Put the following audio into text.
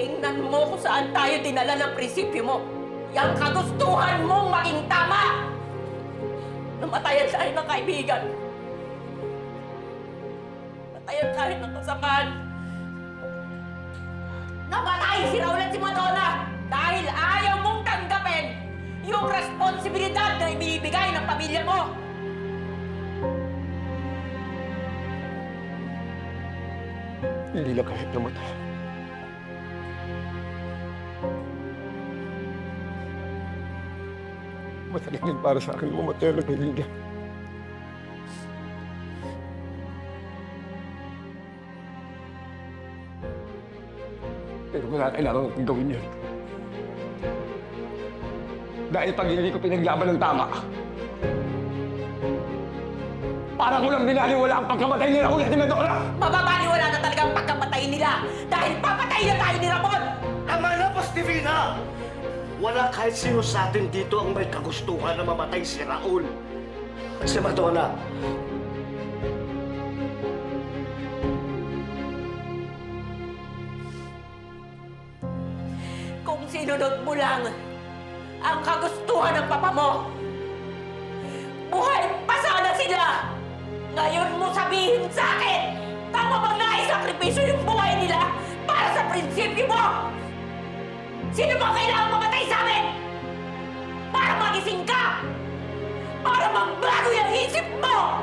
Tingnan mo kung saan tayo dinala ng prinsipyo mo. Yang kagustuhan mong maging tama. Namatayan tayo ng kaibigan. Namatayan tayo ng kasamaan. Namatay si Raul at si Madonna dahil ayaw mong tanggapin yung responsibilidad na ibibigay ng pamilya mo. Hindi lang kahit namatay. Masakit din para sa akin mamatay ng kaibigan. Pero wala kailangan kong gawin yun. Dahil pag hindi ko pinaglaban ng tama, parang walang binaliwala ang pagkamatay ni Raul at ni Medora! Mababaliwala na talaga ang pagkamatay nila dahil papatay na tayo ni Ramon! Tama na, Pastivina! Wala kahit sino sa atin dito ang may kagustuhan na mamatay si Raul. Si Madonna. Kung sinunod mo lang ang kagustuhan ng papa mo, buhay pa sana sila! Ngayon mo sabihin sa akin, tama bang naisakripisyo yung buhay nila para sa prinsipyo mo? Sino bang kailangan? Para magising ka! Para magbago yung isip mo!